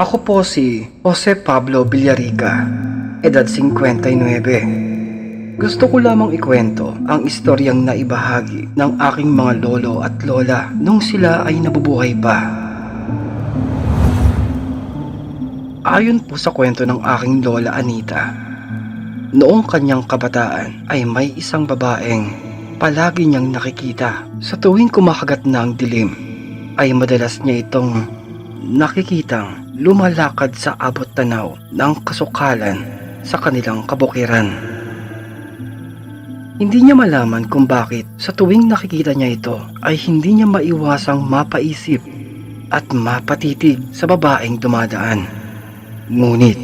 Ako po si Jose Pablo Villarica, edad 59. Gusto ko lamang ikwento ang istoryang naibahagi ng aking mga lolo at lola nung sila ay nabubuhay pa. Ayon po sa kwento ng aking lola Anita, noong kanyang kabataan ay may isang babaeng palagi niyang nakikita sa tuwing kumakagat na ang dilim ay madalas niya itong nakikitang lumalakad sa abot tanaw ng kasukalan sa kanilang kabukiran. Hindi niya malaman kung bakit sa tuwing nakikita niya ito ay hindi niya maiwasang mapaisip at mapatitig sa babaeng dumadaan. Ngunit,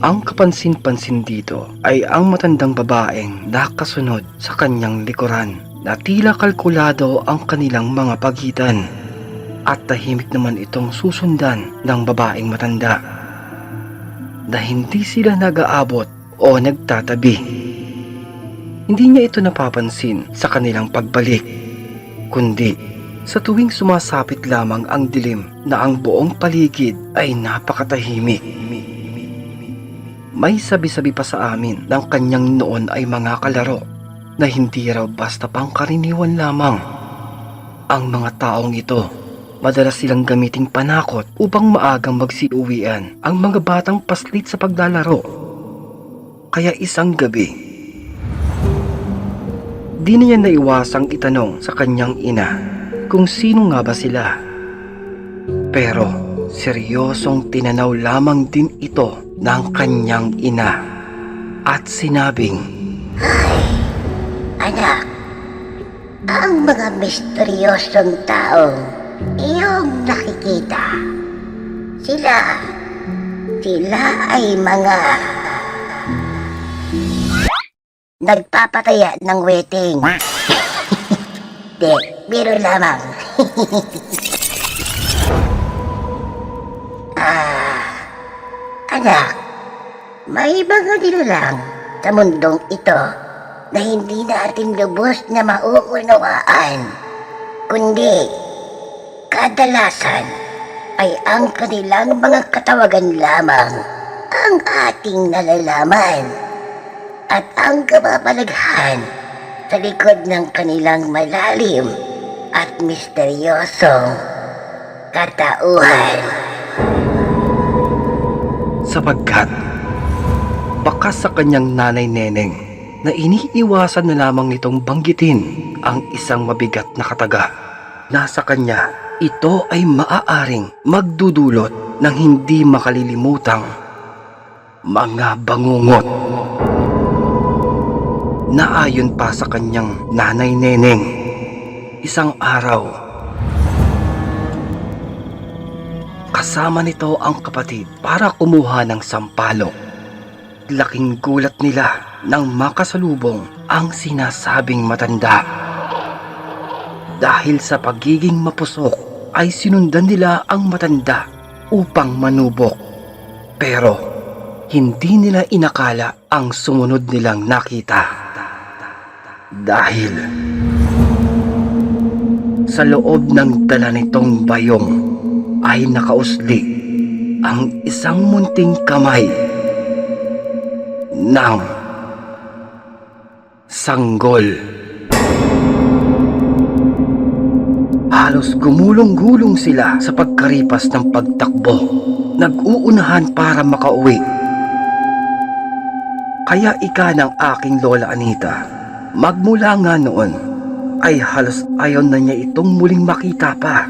ang kapansin-pansin dito ay ang matandang babaeng nakasunod sa kanyang likuran na tila kalkulado ang kanilang mga pagitan at tahimik naman itong susundan ng babaeng matanda na hindi sila nag-aabot o nagtatabi. Hindi niya ito napapansin sa kanilang pagbalik, kundi sa tuwing sumasapit lamang ang dilim na ang buong paligid ay napakatahimik. May sabi-sabi pa sa amin ng kanyang noon ay mga kalaro na hindi raw basta pangkaraniwan lamang. Ang mga taong ito, madalas silang gamiting panakot upang maagang magsiuwian ang mga batang paslit sa paglalaro. Kaya isang gabi, Di niya naiwasang itanong sa kanyang ina kung sino nga ba sila. Pero seryosong tinanaw lamang din ito ng kanyang ina at sinabing, Anak, ang mga misteryosong taong iyong nakikita, sila, sila ay mga nagpapataya ng wedding. Di, biro lamang. ah, anak, may mga nilalang sa mundong ito na hindi natin lubos na mauunawaan, kundi kadalasan ay ang kanilang mga katawagan lamang ang ating nalalaman at ang kababalaghan sa likod ng kanilang malalim at misteryosong katauhan. sapagkat baka sa kanyang nanay neneng na iniiwasan na lamang nitong banggitin ang isang mabigat na kataga. Nasa kanya, ito ay maaaring magdudulot ng hindi makalilimutang mga bangungot. Na ayon pa sa kanyang nanay neneng, isang araw, kasama nito ang kapatid para kumuha ng sampalok. Laking gulat nila nang makasalubong ang sinasabing matanda. Dahil sa pagiging mapusok ay sinundan nila ang matanda upang manubok. Pero hindi nila inakala ang sumunod nilang nakita. Dahil sa loob ng dala nitong bayong ay nakausli ang isang munting kamay ng sanggol. Halos gumulong-gulong sila sa pagkaripas ng pagtakbo. Nag-uunahan para makauwi. Kaya ika ng aking lola Anita, magmula nga noon ay halos ayaw na niya itong muling makita pa.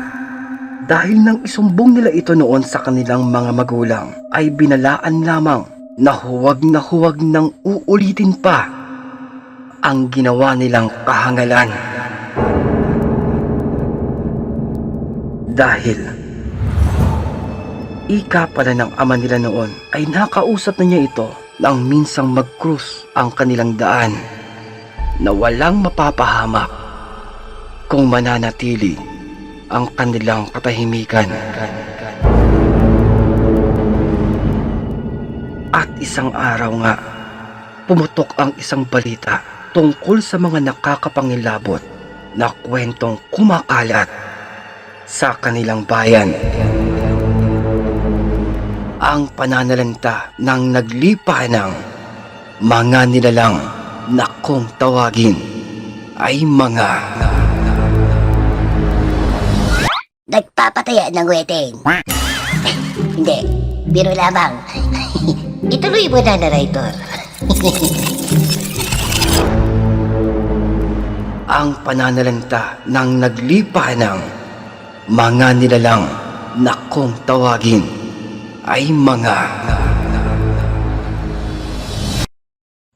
Dahil nang isumbong nila ito noon sa kanilang mga magulang ay binalaan lamang na huwag na huwag nang uulitin pa ang ginawa nilang kahangalan. Dahil ika pala ng ama nila noon ay nakausap na niya ito nang minsang mag-cruise ang kanilang daan na walang mapapahamak kung mananatili ang kanilang katahimikan. At isang araw nga, pumutok ang isang balita tungkol sa mga nakakapangilabot na kwentong kumakalat sa kanilang bayan. ang pananalanta ng naglipa ng mga nilalang na kung tawagin ay mga Nagpapataya ng wedding. Hindi, biro lamang. Ituloy mo na, narrator. ang pananalanta ng naglipa ng mga nilalang na kung tawagin ay mga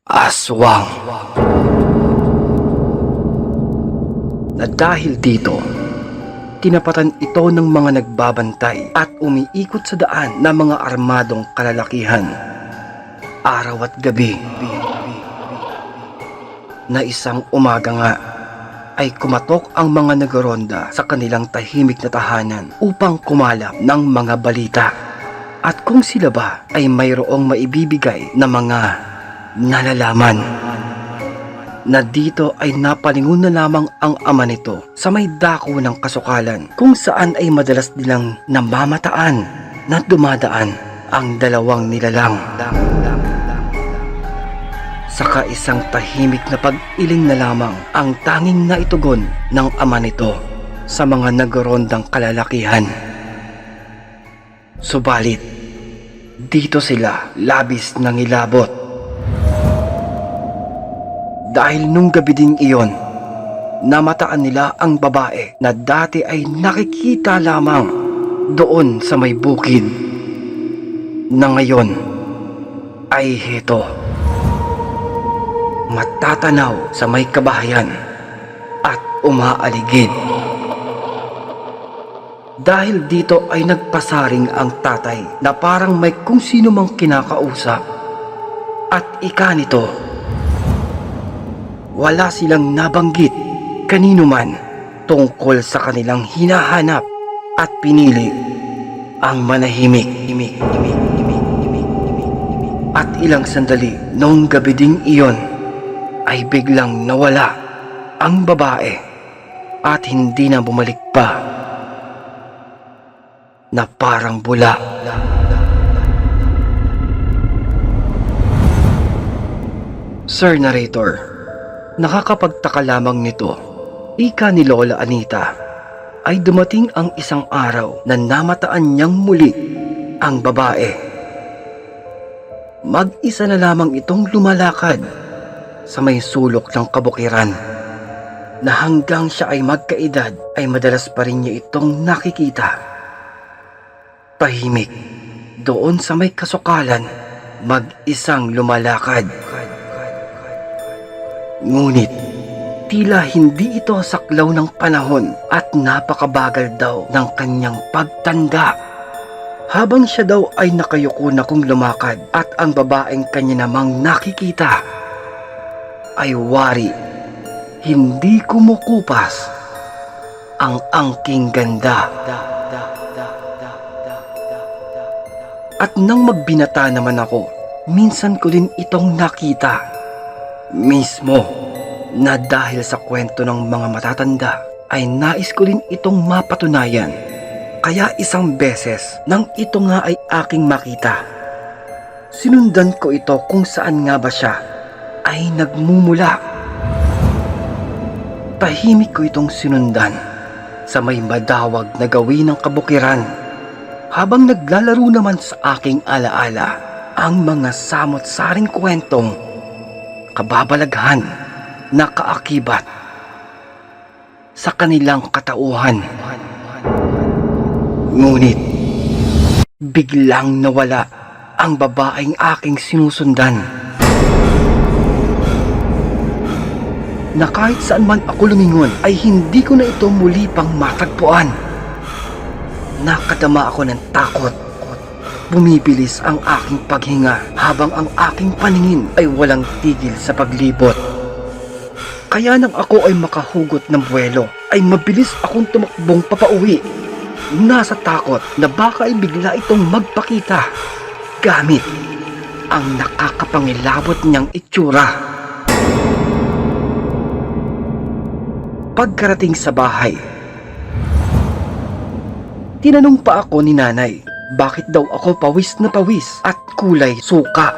aswang. Na dahil dito, tinapatan ito ng mga nagbabantay at umiikot sa daan ng mga armadong kalalakihan. Araw at gabi. Na isang umaga nga ay kumatok ang mga nagaronda sa kanilang tahimik na tahanan upang kumalap ng mga balita. At kung sila ba ay mayroong maibibigay na mga nalalaman na dito ay napalingon na lamang ang ama nito sa may dako ng kasukalan kung saan ay madalas nilang namamataan na dumadaan ang dalawang nilalang. Saka isang tahimik na pag-iling na lamang ang tanging naitugon ng ama nito sa mga nagrondang kalalakihan. Subalit, dito sila labis nang ilabot. Dahil nung gabi ding iyon, namataan nila ang babae na dati ay nakikita lamang doon sa may bukid na ngayon ay heto matatanaw sa may kabahayan at umaaligid. Dahil dito ay nagpasaring ang tatay na parang may kung sino mang kinakausap. At ika nito, wala silang nabanggit kanino man tungkol sa kanilang hinahanap at pinili ang manahimik. Himik. At ilang sandali noong gabi ding iyon ay biglang nawala ang babae at hindi na bumalik pa na parang bula. Sir Narrator, nakakapagtaka lamang nito. Ika ni Lola Anita ay dumating ang isang araw na namataan niyang muli ang babae. Mag-isa na lamang itong lumalakad sa may sulok ng kabukiran na hanggang siya ay magkaedad ay madalas pa rin niya itong nakikita. Tahimik doon sa may kasukalan mag-isang lumalakad. Ngunit tila hindi ito saklaw ng panahon at napakabagal daw ng kanyang pagtanda. Habang siya daw ay nakayuko na kung lumakad at ang babaeng kanya namang nakikita ay wari, hindi kumukupas ang angking ganda. At nang magbinata naman ako, minsan ko din itong nakita. Mismo na dahil sa kwento ng mga matatanda ay nais ko rin itong mapatunayan. Kaya isang beses nang ito nga ay aking makita. Sinundan ko ito kung saan nga ba siya ay nagmumula. Tahimik ko itong sinundan sa may madawag na gawin ng kabukiran habang naglalaro naman sa aking alaala ang mga samot-saring kwentong kababalaghan na kaakibat sa kanilang katauhan. Ngunit biglang nawala ang babaeng aking sinusundan. Na kahit saan man ako lumingon ay hindi ko na ito muli pang matagpuan. Nakadama ako ng takot. Bumibilis ang aking paghinga habang ang aking paningin ay walang tigil sa paglibot. Kaya nang ako ay makahugot ng buwelo ay mabilis akong tumakbong papauwi. Nasa takot na baka ay bigla itong magpakita gamit ang nakakapangilabot niyang itsura. Pagkarating sa bahay, tinanong pa ako ni nanay bakit daw ako pawis na pawis at kulay suka.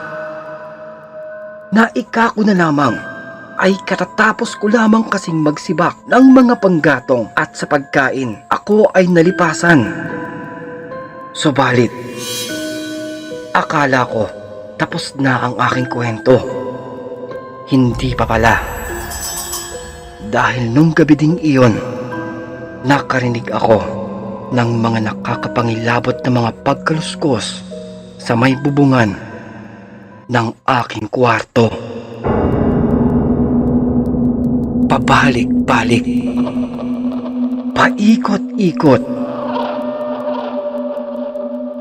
Naika ko na lamang ay katatapos ko lamang kasing magsibak ng mga panggatong at sa pagkain ako ay nalipasan. Subalit, akala ko tapos na ang aking kwento. Hindi pa pala. Dahil nung gabi ding iyon, nakarinig ako ng mga nakakapangilabot na mga pagkaluskos sa may bubungan ng aking kwarto. Pabalik-balik. Paikot-ikot.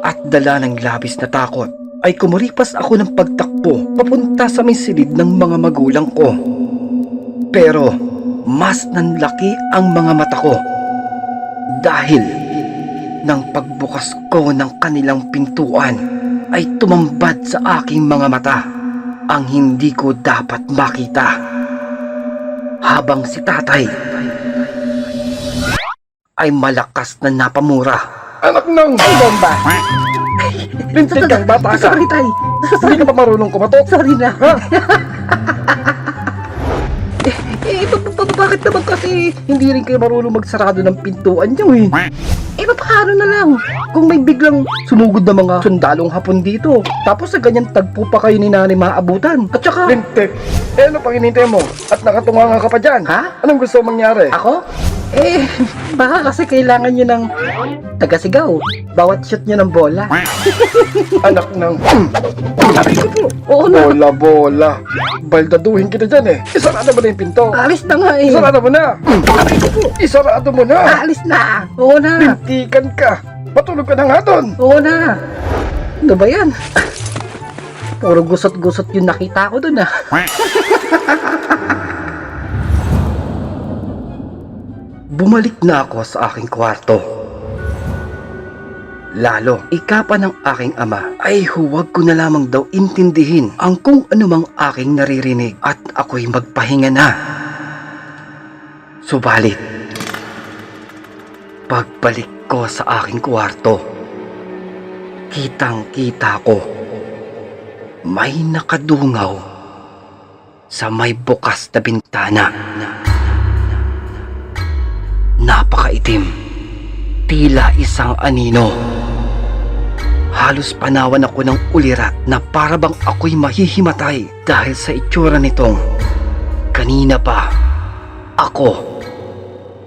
At dala ng labis na takot ay kumuripas ako ng pagtakbo papunta sa may silid ng mga magulang ko. Pero mas nanlaki ang mga mata ko dahil nang pagbukas ko ng kanilang pintuan ay tumambad sa aking mga mata ang hindi ko dapat makita. Habang si tatay ay malakas na napamura. Anak ng bomba! Lintik kang bata ka! Sorry, tay! Hindi ka pa marunong kumatok? Sorry na! ba- bakit naman kasi hindi rin kayo marunong magsarado ng pintuan niyo eh? Eh, pa- paano na lang? Kung may biglang sumugod na mga sundalong hapon dito, tapos sa ganyan tagpo pa kayo ni nanay maabutan. At saka... Lintik, eh ano pang hinintay mo? At nakatunga ka pa dyan? Ha? Anong gusto mangyari? Ako? Eh, baka kasi kailangan nyo ng tagasigaw. Bawat shoot nyo ng bola. Anak ng... Oo na. Bola, bola. Baldaduhin kita dyan eh. Isarado mo na yung pinto. Alis na nga eh. Isarado mo na. Isarado mo na. Alis na. Oo na. Bintikan ka. Matulog ka na nga doon. Oo na. Ano ba yan? Puro gusot-gusot yung nakita ko doon ah. Bumalik na ako sa aking kwarto. Lalo, ikapa ng aking ama ay huwag ko na lamang daw intindihin ang kung anumang aking naririnig at ako'y magpahinga na. Subalit, pagbalik ko sa aking kwarto, kitang kita ko may nakadungaw sa may bukas na bintana. Napakaitim. Tila isang anino. Halos panawan ako ng ulirat na parabang ako'y mahihimatay dahil sa itsura nitong kanina pa ako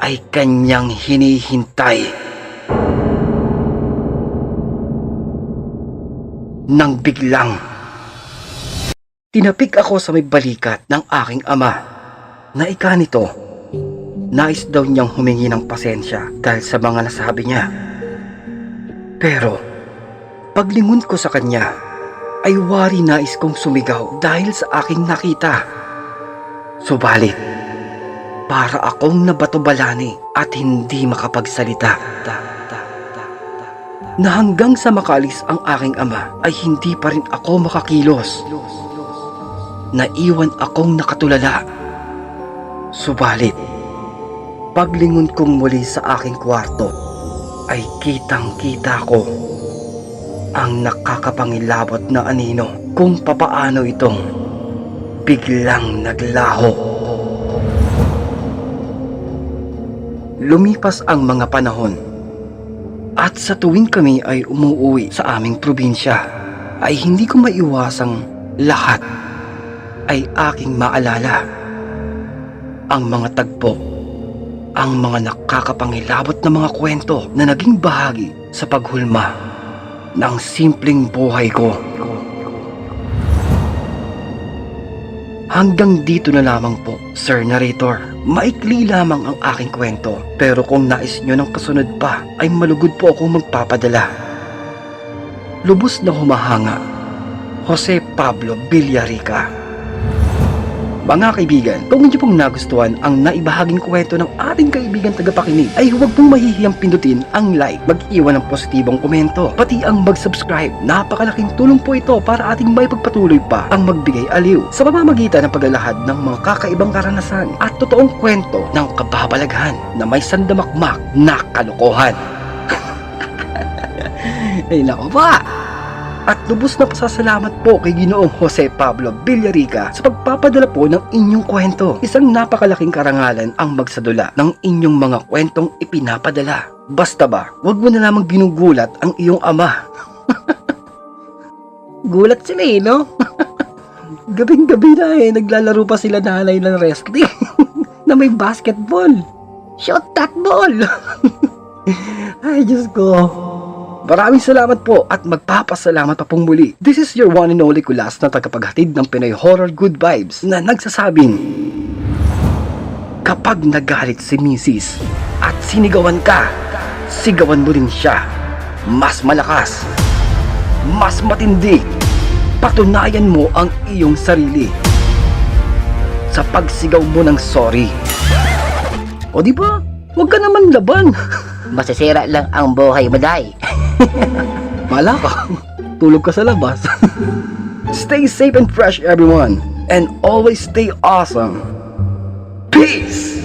ay kanyang hinihintay. Nang biglang tinapik ako sa may balikat ng aking ama na ika nito Nais daw niyang humingi ng pasensya dahil sa mga nasabi niya. Pero, paglingon ko sa kanya, ay wari nais kong sumigaw dahil sa aking nakita. Subalit, para akong nabatobalani at hindi makapagsalita. Ta, ta, ta, ta, Na hanggang sa makalis ang aking ama ay hindi pa rin ako makakilos. Naiwan akong nakatulala. Subalit, Paglingon kong muli sa aking kwarto ay kitang kita ko ang nakakapangilabot na anino kung papaano itong biglang naglaho. Lumipas ang mga panahon at sa tuwing kami ay umuwi sa aming probinsya ay hindi ko maiwasang lahat ay aking maalala ang mga tagpo ang mga nakakapangilabot na mga kwento na naging bahagi sa paghulma ng simpleng buhay ko. Hanggang dito na lamang po, Sir Narrator. Maikli lamang ang aking kwento, pero kung nais nyo ng kasunod pa, ay malugod po akong magpapadala. Lubos na humahanga, Jose Pablo Villarica. Mga kaibigan, kung hindi pong nagustuhan ang naibahaging kwento ng ating kaibigan tagapakinig, ay huwag pong mahihiyang pindutin ang like, mag-iwan ng positibong komento, pati ang mag-subscribe. Napakalaking tulong po ito para ating may pagpatuloy pa ang magbigay aliw sa pamamagitan ng paglalahad ng mga kakaibang karanasan at totoong kwento ng kababalaghan na may sandamakmak na kalokohan. Ay nako pa! At lubos na pasasalamat po kay Ginoong Jose Pablo Villarica sa pagpapadala po ng inyong kwento. Isang napakalaking karangalan ang magsadula ng inyong mga kwentong ipinapadala. Basta ba, wag mo na lamang ginugulat ang iyong ama. Gulat sila eh, no? Gabing-gabi na eh, naglalaro pa sila nanay ng wrestling na may basketball. Shot that ball! Ay, Diyos ko. Maraming salamat po at magpapasalamat pa pong muli. This is your one and only kulas na tagapaghatid ng Pinoy Horror Good Vibes na nagsasabing Kapag nagalit si Mrs. at sinigawan ka, sigawan mo rin siya. Mas malakas, mas matindi. Patunayan mo ang iyong sarili sa pagsigaw mo ng sorry. O di ba? Huwag ka naman laban. Masisira lang ang buhay mo, Day. Mala ka. Tulog ka sa labas. stay safe and fresh everyone. And always stay awesome. Peace!